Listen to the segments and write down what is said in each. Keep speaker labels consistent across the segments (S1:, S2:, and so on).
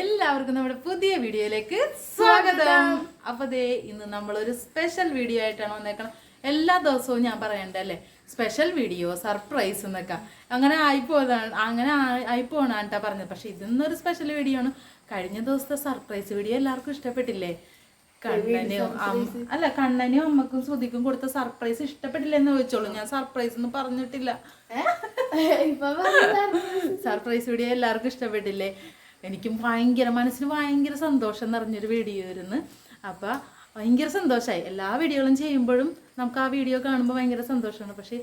S1: എല്ലാവർക്കും നമ്മുടെ പുതിയ വീഡിയോയിലേക്ക് സ്വാഗതം. അപ്പൊ ദേ ഇന്ന് നമ്മളൊരു സ്പെഷ്യൽ വീഡിയോ ആയിട്ടാണ് വന്നേക്കണം. എല്ലാ ദിവസവും ഞാൻ പറയണ്ടല്ലേ സ്പെഷ്യൽ വീഡിയോ സർപ്രൈസ് എന്നൊക്കെ. അങ്ങനെ ആയിപ്പോതാണ് അങ്ങനെ ആയി- ആയിപ്പോണാണ് കേട്ടോ പറഞ്ഞത്. പക്ഷെ ഇതൊന്നൊരു സ്പെഷ്യൽ വീഡിയോ ആണ്. കഴിഞ്ഞ ദിവസത്തെ സർപ്രൈസ് വീഡിയോ എല്ലാവർക്കും ഇഷ്ടപ്പെട്ടില്ലേ? കണ്ണനും അല്ല കണ്ണനും അമ്മക്കും ശ്രുതിക്കും കൊടുത്ത സർപ്രൈസ് ഇഷ്ടപ്പെട്ടില്ല എന്ന് ചോദിച്ചോളൂ. ഞാൻ സർപ്രൈസ് ഒന്നും പറഞ്ഞിട്ടില്ല.
S2: ഇപ്പൊ
S1: സർപ്രൈസ് വീഡിയോ എല്ലാവർക്കും ഇഷ്ടപ്പെട്ടില്ലേ? എനിക്കും ഭയങ്കര മനസ്സിന് ഭയങ്കര സന്തോഷം നിറഞ്ഞൊരു വീഡിയോ ആയിരുന്നു. അപ്പോൾ ഭയങ്കര സന്തോഷമായി എല്ലാ വീഡിയോകളും ചെയ്യുമ്പോഴും നമുക്ക് ആ വീഡിയോ കാണുമ്പോൾ ഭയങ്കര സന്തോഷമാണ്. പക്ഷേ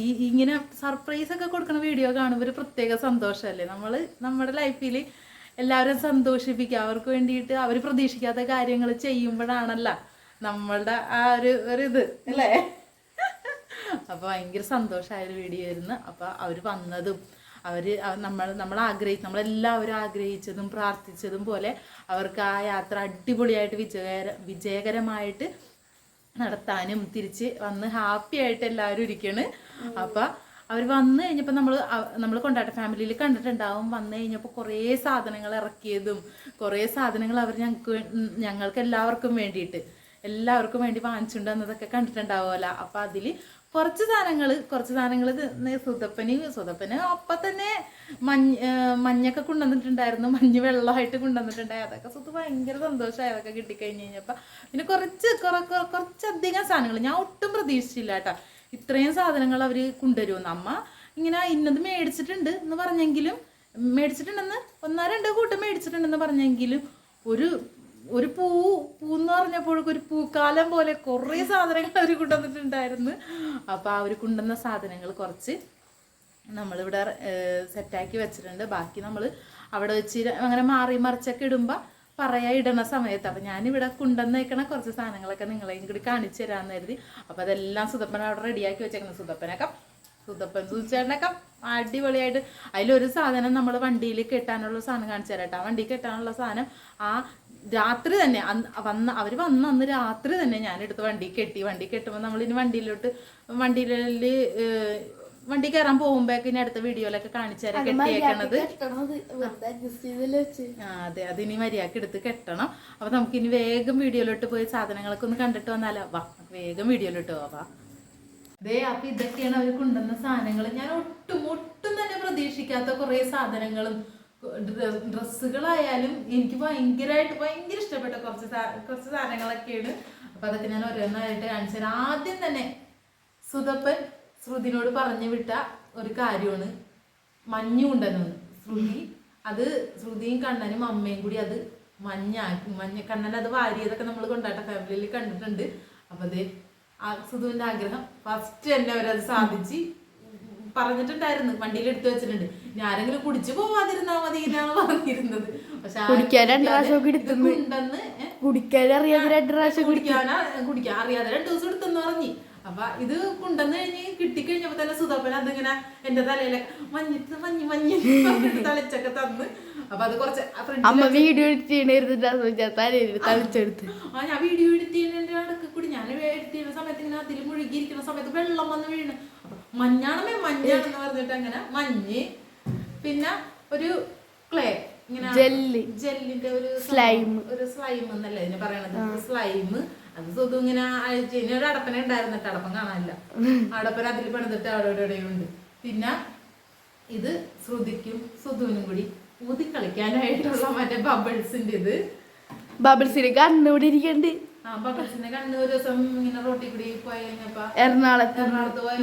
S1: ഈ ഇങ്ങനെ സർപ്രൈസ് ഒക്കെ കൊടുക്കുന്ന വീഡിയോ കാണുമ്പോൾ ഒരു പ്രത്യേക സന്തോഷമല്ലേ? നമ്മൾ നമ്മുടെ ലൈഫിൽ എല്ലാവരും സന്തോഷിപ്പിക്കുക. അവർക്ക് വേണ്ടിയിട്ട് അവർ പ്രതീക്ഷിക്കാത്ത കാര്യങ്ങൾ ചെയ്യുമ്പോഴാണല്ല നമ്മളുടെ ആ ഒരു ഒരു ഇത് അല്ലേ? അപ്പോൾ ഭയങ്കര സന്തോഷമായ ഒരു വീഡിയോ ആയിരുന്നു. അപ്പോൾ അവർ വന്നതും അവർ നമ്മൾ നമ്മൾ ആഗ്രഹിച്ച് നമ്മളെല്ലാവരും ആഗ്രഹിച്ചതും പ്രാർത്ഥിച്ചതും പോലെ അവർക്ക് ആ യാത്ര അടിപൊളിയായിട്ട് വിജയകര വിജയകരമായിട്ട് നടത്താനും തിരിച്ച് വന്ന് ഹാപ്പി ആയിട്ട് എല്ലാവരും ഇരിക്കണ്. അപ്പം അവർ വന്നു കഴിഞ്ഞപ്പോൾ നമ്മൾ നമ്മൾ കൊണ്ടാട്ട ഫാമിലിയിൽ കണ്ടിട്ടുണ്ടാവും. വന്നു കഴിഞ്ഞപ്പോൾ കുറേ സാധനങ്ങൾ ഇറക്കിയതും കുറേ സാധനങ്ങൾ അവർ ഞങ്ങൾക്ക് ഞങ്ങൾക്ക് എല്ലാവർക്കും വേണ്ടിയിട്ട് എല്ലാവർക്കും വേണ്ടി വാങ്ങിച്ചുകൊണ്ട് കണ്ടിട്ടുണ്ടാവുമല്ലോ. അപ്പം അതിൽ കുറച്ച് സാധനങ്ങൾ കുറച്ച് സാധനങ്ങൾ സുതപ്പന് സുതപ്പന് അപ്പം തന്നെ മഞ്ഞ മഞ്ഞൊക്കെ കൊണ്ടുവന്നിട്ടുണ്ടായിരുന്നു. മഞ്ഞ് വെള്ളമായിട്ട് കൊണ്ടുവന്നിട്ടുണ്ടായി. അതൊക്കെ സുത്ത് ഭയങ്കര സന്തോഷമായി അതൊക്കെ കിട്ടിക്കഴിഞ്ഞ് കഴിഞ്ഞപ്പോൾ പിന്നെ കുറച്ച് കുറ- കുറ- കുറച്ചധികം സാധനങ്ങൾ ഞാൻ ഒട്ടും പ്രതീക്ഷിച്ചില്ല കേട്ടോ. ഇത്രയും സാധനങ്ങൾ അവർ കൊണ്ടുവരുമെന്ന് അമ്മ ഇങ്ങനെ ഇന്നത് മേടിച്ചിട്ടുണ്ട് എന്ന് പറഞ്ഞെങ്കിലും മേടിച്ചിട്ടുണ്ടെന്ന് ഒന്നോ രണ്ടോ കൂട്ടം മേടിച്ചിട്ടുണ്ടെന്ന് പറഞ്ഞെങ്കിലും ഒരു ഒരു പൂ പൂന്ന് പറഞ്ഞപ്പോഴേക്കും ഒരു പൂക്കാലം പോലെ കുറേ സാധനങ്ങൾ അവർ കൊണ്ടുവന്നിട്ടുണ്ടായിരുന്നു. അപ്പോൾ അവർ കൊണ്ടുവന്ന സാധനങ്ങൾ കുറച്ച് നമ്മളിവിടെ സെറ്റാക്കി വെച്ചിട്ടുണ്ട്. ബാക്കി നമ്മൾ അവിടെ വെച്ച് അങ്ങനെ മാറി മറിച്ചൊക്കെ ഇടുമ്പോൾ പറയാ ഇടണ സമയത്ത്. അപ്പം ഞാനിവിടെ കൊണ്ടുവന്നേക്കണ കുറച്ച് സാധനങ്ങളൊക്കെ നിങ്ങളെയും കൂടി കാണിച്ചു തരാമെന്ന് കരുതി. അപ്പോൾ അതെല്ലാം സുതപ്പൻ അവിടെ റെഡിയാക്കി വെച്ചേക്കണം. സുതപ്പനൊക്കെ സുതപ്പൻ സൂചിച്ചേട്ടനൊക്കെ അടിപൊളിയായിട്ട് അതിലൊരു സാധനം നമ്മൾ വണ്ടിയിൽ കെട്ടാനുള്ള സാധനം കാണിച്ചു തരാം കേട്ടോ വണ്ടി കെട്ടാനുള്ള സാധനം ആ രാത്രി തന്നെ വന്ന അവർ വന്ന അന്ന് രാത്രി തന്നെ ഞാനെടുത്ത് വണ്ടി കെട്ടി വണ്ടി കെട്ടുമ്പോൾ നമ്മൾ ഇനി വണ്ടിയിലോട്ട് വണ്ടിയിൽ വണ്ടി കയറാൻ പോകുമ്പോഴേക്ക് ഇനി അടുത്ത വീഡിയോയിലൊക്കെ കാണിച്ചാലും കെട്ടിയേക്കണത്. ആ അതെ അതിനി മര്യാദയ്ക്ക് എടുത്ത് കെട്ടണം. അപ്പൊ നമുക്ക് ഇനി വേഗം വീഡിയോയിലോട്ട് പോയി സാധനങ്ങളൊക്കെ ഒന്ന് കണ്ടിട്ട് വന്നാലോ? വാ വേഗം വീഡിയോയിലോട്ട് പോവാ ദേ അപ്പൊ ഇതൊക്കെയാണ് അവർ കൊണ്ടുവന്ന സാധനങ്ങൾ ഞാൻ ഒട്ടും ഒട്ടും തന്നെ പ്രതീക്ഷിക്കാത്ത കുറെ സാധനങ്ങളും ഡ്രസ്സുകളായാലും എനിക്ക് ഭയങ്കരമായിട്ട് ഭയങ്കര ഇഷ്ടപ്പെട്ട കുറച്ച് കുറച്ച് സാധനങ്ങളൊക്കെയാണ്. അപ്പൊ അതൊക്കെ ഞാൻ ഓരോന്നായിട്ട് കാണിച്ചു തരാം. ആദ്യം തന്നെ സുതപ്പൻ ശ്രുതിനോട് പറഞ്ഞു വിട്ട ഒരു കാര്യമാണ്. മഞ്ഞ് കൊണ്ടുവന്നു ശ്രുതി. അത് ശ്രുതിയും കണ്ണനും അമ്മയും കൂടി അത് മഞ്ഞാക്കി മഞ്ഞ കണ്ണൻ അത് വാരിയതൊക്കെ നമ്മൾ കൊണ്ടാട്ട ഫാമിലിയിൽ കണ്ടിട്ടുണ്ട്. അപ്പൊ അത് ആ സുധുവിന്റെ ആഗ്രഹം ഫസ്റ്റ് തന്നെ അവരത് സാധിച്ച് പറഞ്ഞിട്ടുണ്ടായിരുന്നു. വണ്ടിയിൽ എടുത്തു വെച്ചിട്ടുണ്ട്. ഇനി ആരെങ്കിലും കുടിച്ചു പോവാതിരുന്നാ മതി എന്നാണ് പറഞ്ഞിരുന്നത്. പക്ഷെ
S2: കുടിക്കാൻ രണ്ട് പ്രാവശ്യമൊക്കെ എടുത്തുന്ന്.
S1: ഏ,
S2: കുടിക്കാൻ അറിയാതെ രണ്ട് പ്രാവശ്യം
S1: കുടിക്കാനാ കുടിക്കാൻ അറിയാതെ രണ്ടു ദിവസം എടുത്തെന്ന് പറഞ്ഞു. അപ്പൊ ഇത് കൊണ്ടുവന്ന് കഴിഞ്ഞ് കിട്ടിക്കഴിഞ്ഞപ്പോ തന്നെ സുധാപ്പൻ അതിങ്ങനെ എന്റെ തലയിലെ മഞ്ഞിട്ട് മഞ്ഞ് മഞ്ഞ് തളിച്ചൊക്കെ തന്ന്. അപ്പൊ അത് കുറച്ച്
S2: അമ്മ വീഡിയോ എടുത്തിരുന്നിരുന്നിട്ട് തലയിൽ തളിച്ചെടുത്ത്
S1: ആ ഞാൻ വീഡിയോ എടുത്തതിന്റെ അടുക്ക് കൂടി ഞാൻ എഡിറ്റ് ചെയ്യുന്ന സമയത്ത് ഇങ്ങനെ അതിൽ മുഴുകിയിരിക്കുന്ന സമയത്ത് വെള്ളം വന്ന് വീണ്. മഞ്ഞാണമേ മഞ്ഞാണെന്ന് പറഞ്ഞിട്ട് അങ്ങനെ മഞ്ഞ് പിന്നെ ഒരു ക്ലേ ഇങ്ങനെ
S2: ജെല്ലി.
S1: ജെല്ലിന്റെ ഒരു സ്ലൈം ഒരു സ്ലൈം എന്നല്ലേ ഇതിന് പറയണത്. സ്ലൈം അത് സ്വതു ഇങ്ങനെ അഴിച്ച് ഒരു അടപ്പന ഉണ്ടായിരുന്നിട്ട് അടപ്പം കാണാനില്ല. അടപ്പന അതിൽ പണിതിട്ട് അവിടെ ഇവിടെ ഉണ്ട്. പിന്നെ ഇത് ശ്രുതിക്കും സുധുവിനും കൂടി ഊതി കളിക്കാനായിട്ടുള്ള മറ്റേ ബബിൾസിന്റെ ഇത്.
S2: ബബിൾസിന് കണ്ണൂടെ ഇരിക്കണ്ട്.
S1: ആ ബബിൾസിന്റെ കണ്ണ് ഒരു ദിവസം ഇങ്ങനെ റോട്ടിൽ കൂടി പോയി കഴിഞ്ഞപ്പോ
S2: എറണാകുളത്ത്
S1: എറണാകുളത്ത് പോയി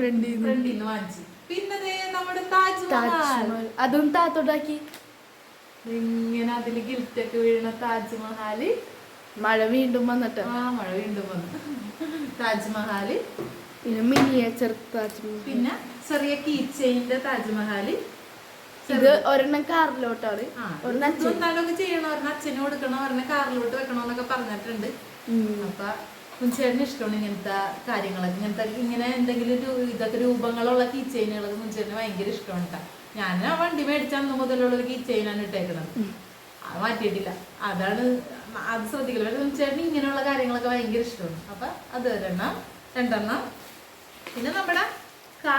S2: ഫ്രണ്ടിൽ നിന്ന്
S1: വാങ്ങിച്ചു. പിന്നെ നമ്മുടെ താജ്മഹൽ.
S2: അതും താത്തോട്ടാക്കി
S1: ഇങ്ങനെ അതിൽ ഗിൽറ്റ് ഒക്കെ വീഴുന്ന താജ്മഹൽ
S2: മഴ വീണ്ടും വന്നിട്ട്.
S1: ആ മഴ വീണ്ടും വന്നു. താജ്മഹാൽ
S2: പിന്നെ മിനിയേച്ചർ താജ്മഹൽ.
S1: പിന്നെ ചെറിയ കീച്ചെയിന്റെ താജ്മഹാൽ
S2: ഇത് ഒരെണ്ണം കാറിലോട്ടാണ്. ഒരെണ്ണം
S1: ചെയ്യണം. ഒരെണ്ണം അച്ഛന് കൊടുക്കണം. ഒരെണ്ണം കാറിലോട്ട് വെക്കണം എന്നൊക്കെ
S2: പറഞ്ഞിട്ടുണ്ട്.
S1: അപ്പൊ മുൻചേട്ടന് ഇഷ്ടമാണ് ഇങ്ങനത്തെ കാര്യങ്ങളൊക്കെ. ഇങ്ങനത്തെ ഇങ്ങനെ എന്തെങ്കിലും ഒരു ഇതൊക്കെ രൂപങ്ങളുള്ള കീ ചെയിനുകളൊക്കെ മുൻചേട്ടന് ഭയങ്കര ഇഷ്ടമാണ് കേട്ടോ ഞാൻ ആ വണ്ടി മേടിച്ചാൽ അന്ന് മുതലുള്ള ഒരു കീ ചെയിനാണ് ഇട്ടേക്കുന്നത് അത് മാറ്റിയിട്ടില്ല. അതാണ് അത് ശ്രദ്ധിക്കില്ല പക്ഷെ മുൻചേട്ടന് ഇങ്ങനെയുള്ള കാര്യങ്ങളൊക്കെ ഭയങ്കര ഇഷ്ടമാണ്. അപ്പൊ അത് ഒരെണ്ണം രണ്ടെണ്ണം. പിന്നെ നമ്മുടെ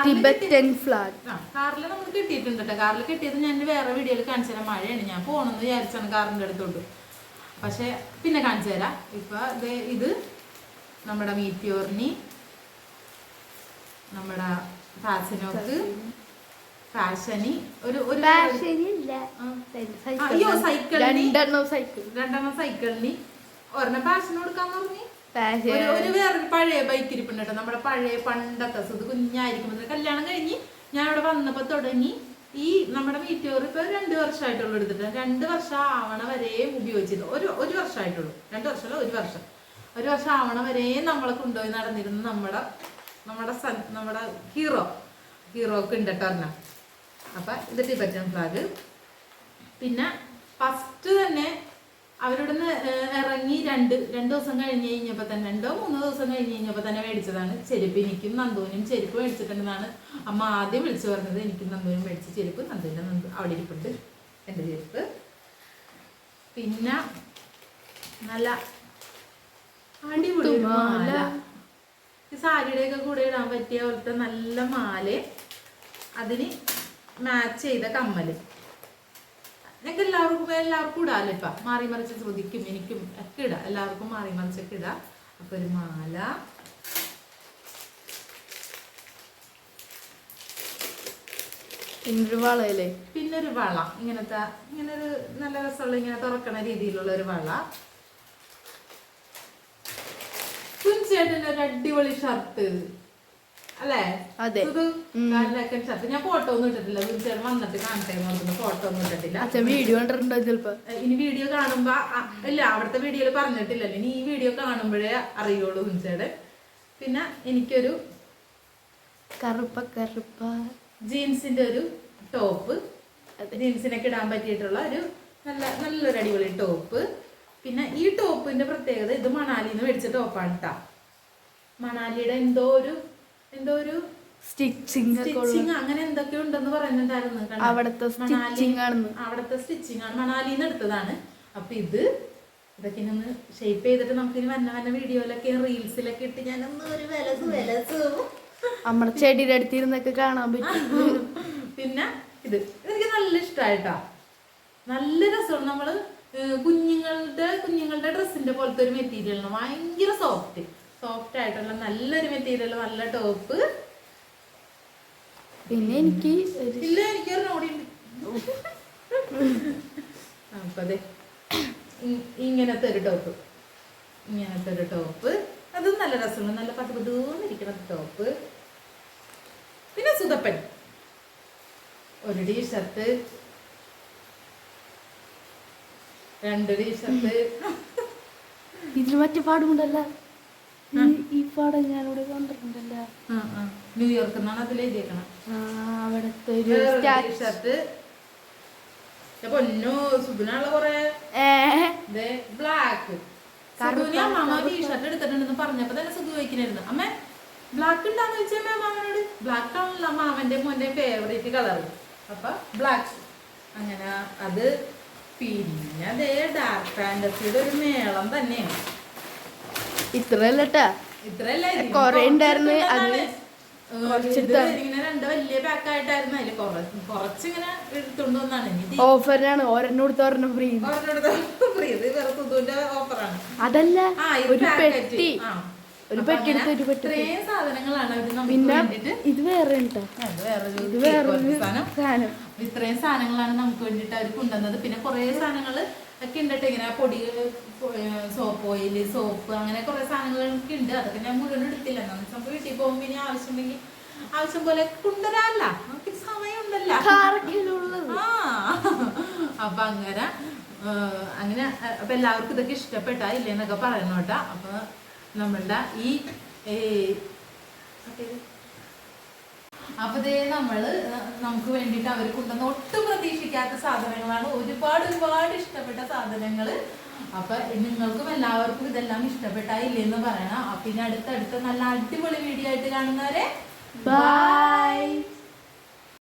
S2: ടിബറ്റൻ ഫ്ലാഗ്.
S1: കാറിൽ നമ്മൾ കിട്ടിയിട്ടുണ്ട് കേട്ടോ കാറിൽ കിട്ടിയത് ഞാൻ വേറെ വീഡിയോയിൽ കാണിച്ചു തരാം. മഴയാണ്. ഞാൻ പോകണമെന്ന് വിചാരിച്ചാണ് കാറിന്റെ അടുത്തോട്ട്. പക്ഷെ പിന്നെ കാണിച്ചു തരാം. ഇപ്പൊ ഇത് നമ്മുടെ മീറ്റിയോറിനി നമ്മുടെ ഫാസിനോക്ക് ഫാഷനി ഒരു ഒരു. അയ്യോ, സൈക്കിളിന്.
S2: രണ്ടെണ്ണം സൈക്കിൾ.
S1: രണ്ടെണ്ണം സൈക്കിളിന് ഒരെണ്ണം ഫാഷൻ കൊടുക്കാന്ന് പറഞ്ഞു ഒരു വേറൊരു പഴയ ബൈക്ക് ഇരിപ്പുണ്ട് കേട്ടോ. നമ്മുടെ പഴയ പണ്ടത്തെ സുത് കുഞ്ഞായിരിക്കുമ്പോൾ കല്യാണം കഴിഞ്ഞ് ഞാൻ ഇവിടെ വന്നപ്പോൾ തുടങ്ങി. ഈ നമ്മുടെ മീറ്റോർ ഇപ്പൊ രണ്ട് വർഷമായിട്ടുള്ളൂ എടുത്തിട്ട്. രണ്ട് വർഷം ആവണ വരെ ഉപയോഗിച്ചത് ഒരു ഒരു വർഷമായിട്ടുള്ളൂ. രണ്ട് വർഷമല്ല ഒരു വർഷം. ഒരു വർഷം ആവണം വരെയും നമ്മളെ കൊണ്ടുപോയി നടന്നിരുന്ന നമ്മുടെ നമ്മുടെ നമ്മുടെ ഹീറോ ഹീറോക്ക് ഉണ്ട് ഒരെണ്ണം. അപ്പം ഇത് ടിബറ്റൻ ഫ്ലാഗ് പിന്നെ ഫസ്റ്റ് തന്നെ അവരുടെ ഇറങ്ങി രണ്ട് രണ്ട് ദിവസം കഴിഞ്ഞ് കഴിഞ്ഞപ്പോൾ തന്നെ രണ്ടോ മൂന്നോ ദിവസം കഴിഞ്ഞ് കഴിഞ്ഞപ്പോൾ തന്നെ മേടിച്ചതാണ് ചെരുപ്പ്. എനിക്കും നന്ദുവിനും ചെരുപ്പ് മേടിച്ചിട്ടുണ്ടെന്നാണ് അമ്മ ആദ്യം വിളിച്ചു പറഞ്ഞത്. എനിക്കും നന്ദുവിനും മേടിച്ച ചെരുപ്പ്. നന്ദുവിന്റെ നന്ദു അവിടെ ഇരിപ്പുണ്ട്. എന്റെ ചെരുപ്പ്. പിന്നെ നല്ല അടിപൊളി മാല. ഈ സാരിയുടെയൊക്കെ കൂടെ ഇടാൻ പറ്റിയ പോലത്തെ നല്ല മാല. അതിന് മാച്ച് ചെയ്ത കമ്മൽ ഞങ്ങൾക്ക് എല്ലാവർക്കും എല്ലാവർക്കും ഇടാമല്ലോ ഇപ്പം. മാറി മറിച്ച് ശ്രുതിക്കും എനിക്കും ഒക്കെ ഇടാം. എല്ലാവർക്കും മാറി മറിച്ചൊക്കെ ഇടാം. അപ്പൊ ഒരു മാല.
S2: പിന്നൊരു വളയല്ലേ?
S1: പിന്നെ ഒരു വള. ഇങ്ങനത്തെ ഇങ്ങനൊരു നല്ല രസമുള്ള ഇങ്ങനെ തുറക്കണ രീതിയിലുള്ള ഒരു വള. കുഞ്ചേട്ടന്റെ ഒരു അടിപൊളി ഷർട്ട്. അല്ലേ?
S2: അതെ.
S1: ഷർട്ട്. ഞാൻ ഫോട്ടോ ഒന്നും ഇട്ടിട്ടില്ല. കുഞ്ചേട്ടൻ വന്നിട്ട് കാണട്ടെ എന്ന് ഫോട്ടോ ഒന്നും ഇട്ടിട്ടില്ല.
S2: അച്ഛൻ വീഡിയോ കണ്ടിട്ടുണ്ടോ ചിലപ്പോ?
S1: ഇനി വീഡിയോ കാണുമ്പോ ഇല്ല അവിടുത്തെ വീഡിയോയിൽ പറഞ്ഞിട്ടില്ലല്ലോ. ഇനി ഈ വീഡിയോ കാണുമ്പോഴേ അറിയുള്ളൂ കുഞ്ചേടെ പിന്നെ എനിക്കൊരു
S2: കറുപ്പ കറുപ്പ.
S1: ജീൻസിന്റെ ഒരു ടോപ്പ്.
S2: അതെ.
S1: ജീൻസിനൊക്കെ ഇടാൻ പറ്റിയിട്ടുള്ള ഒരു നല്ല നല്ലൊരു അടിപൊളി ടോപ്പ്. പിന്നെ ഈ ടോപ്പിന്റെ പ്രത്യേകത ഇത് മണാലിന്ന് മേടിച്ച ടോപ്പാണ് കേട്ടാ മണാലിയുടെ എന്തോ ഒരു എന്തോ ഒരു
S2: സ്റ്റിച്ചിങ്
S1: സ്റ്റിച്ചിങ് അങ്ങനെ എന്തൊക്കെ ഉണ്ടെന്ന് പറയുന്നുണ്ടായിരുന്നു?
S2: അവിടുത്തെ
S1: മണാലി-
S2: ആണ്.
S1: അവിടുത്തെ സ്റ്റിച്ചിങ് ആണ്. മണാലിയിൽ നിന്ന് എടുത്തതാണ്. അപ്പൊ ഇത് ഇതൊക്കെ ഒന്ന് ഷേപ്പ് ചെയ്തിട്ട് നമുക്ക് ഇനി വന്ന വന്ന വീഡിയോയിലൊക്കെ റീൽസിലൊക്കെ ഇട്ട് ഞാൻ ഒന്ന് ഒരു വിലസ് വിലസ്
S2: നമ്മുടെ ചെടിയുടെ അടുത്തിരുന്നൊക്കെ കാണാൻ പറ്റും.
S1: പിന്നെ ഇത് എനിക്ക് നല്ല ഇഷ്ടമായിട്ടാ നല്ല രസമാണ് നമ്മൾ കുഞ്ഞുങ്ങളുടെ കുഞ്ഞുങ്ങളുടെ ഡ്രസ്സിന്റെ പോലത്തെ ഒരു മെറ്റീരിയലാണ് ഭയങ്കര സോഫ്റ്റ് സോഫ്റ്റ് ആയിട്ടുള്ള നല്ലൊരു മെറ്റീരിയൽ നല്ല ടോപ്പ്
S2: പിന്നെ എനിക്ക്
S1: ഇല്ല എനിക്കൊരു നോടിയുണ്ട് അപ്പൊ അതെ ഇങ്ങനത്തെ ഒരു ടോപ്പ് ഇങ്ങനത്തെ ഒരു ടോപ്പ് അതും നല്ല രസമുണ്ട് നല്ല പത്ത് പതൂന്നിരിക്കുന്ന ടോപ്പ് പിന്നെ സുതപ്പൻ. ഒരു ടീഷർട്ട് രണ്ട് ടീഷർട്ട്
S2: ഇതിൽ മറ്റു പാടുമുണ്ടല്ല. ഈ- പടം ഞാനിവിടെ കണ്ടിട്ടുണ്ടല്ലോ.
S1: ന്യൂയോർക്ക് എന്നാണ് അതിൽ എഴുതിയേക്കണം.
S2: അവിടത്തെ ഒരു
S1: ടീഷർട്ട് പൊന്നു സുബിനുള്ള കൊറേ. ബ്ലാക്ക് അമ്മ ടീഷർട്ട് എടുത്തിട്ടുണ്ടെന്ന് പറഞ്ഞപ്പോ തന്നെ സുധു ചോദിക്കുന്നായിരുന്നു അമ്മ ബ്ലാക്ക് ഉണ്ടാന്ന് ചോദിച്ചാൽ മാമനോട് ബ്ലാക്ക് ആണല്ലോ മാമന്റെ മോന്റെ ഫേവറേറ്റ് കളർ അപ്പൊ ബ്ലാക്ക് അങ്ങനെ അത് പിന്നെ അതേ ഡാർക്ക് ഫാന്റസിയുടെ ഒരു മേളം തന്നെയാണ്.
S2: ഇത്രല്ലട്ടാ
S1: ഇത്രയല്ല ഇതിന്
S2: കൊറേ ഉണ്ടായിരുന്നു. അത് ഓഫറിനാണ്. ഒരെണ്ണം കൊടുത്ത് ഒരെണ്ണം ഫ്രീ. അതല്ല ഒരു പെട്ടി. ഒരു പെട്ടി എടുത്ത് ഒരു പെട്ടി പിന്നെ ഇത് വേറെ ഉണ്ടോ? ഇത്
S1: വേറെ സാധനം. ഇത്രയും സാധനങ്ങളാണ് നമുക്ക് വേണ്ടിട്ട് അവർ കൊണ്ടുവന്നത്. പിന്നെ കുറേ സാധനങ്ങൾ ഒക്കെ ഉണ്ട് കേട്ടോ ഇങ്ങനെ പൊടി സോപ്പ് ഓയിൽ സോപ്പ് അങ്ങനെ കുറേ സാധനങ്ങളൊക്കെ ഉണ്ട്. അതൊക്കെ ഞാൻ മുഴുവൻ എടുത്തില്ല. നമുക്ക് വീട്ടിൽ പോകുമ്പോൾ ഇനി ആവശ്യമുണ്ടെങ്കിൽ ആവശ്യം പോലെ കൊണ്ടുവരാല്ല നമുക്ക് സമയമുണ്ടല്ലോ. ആ. അപ്പൊ അങ്ങനെ അങ്ങനെ അപ്പൊ എല്ലാവർക്കും ഇതൊക്കെ ഇഷ്ടപ്പെട്ടാ ഇല്ലേന്നൊക്കെ പറയണോട്ടാ. അപ്പൊ നമ്മളുടെ ഈ അപ്പൊ ഇതേ നമ്മൾ നമുക്ക് വേണ്ടിട്ട് അവർ കൊണ്ടുവന്ന ഒട്ടും പ്രതീക്ഷിക്കാത്ത സാധനങ്ങളാണ്. ഒരുപാട് ഒരുപാട് ഇഷ്ടപ്പെട്ട സാധനങ്ങൾ. അപ്പൊ നിങ്ങൾക്കും എല്ലാവർക്കും ഇതെല്ലാം ഇഷ്ടപ്പെട്ടായില്ലേ എന്ന് പറയണം. അപ്പൊ ഇനി അടുത്തടുത്ത നല്ല അടിപൊളി വീഡിയോ ആയിട്ട് കാണുന്നവരെ
S2: ബൈ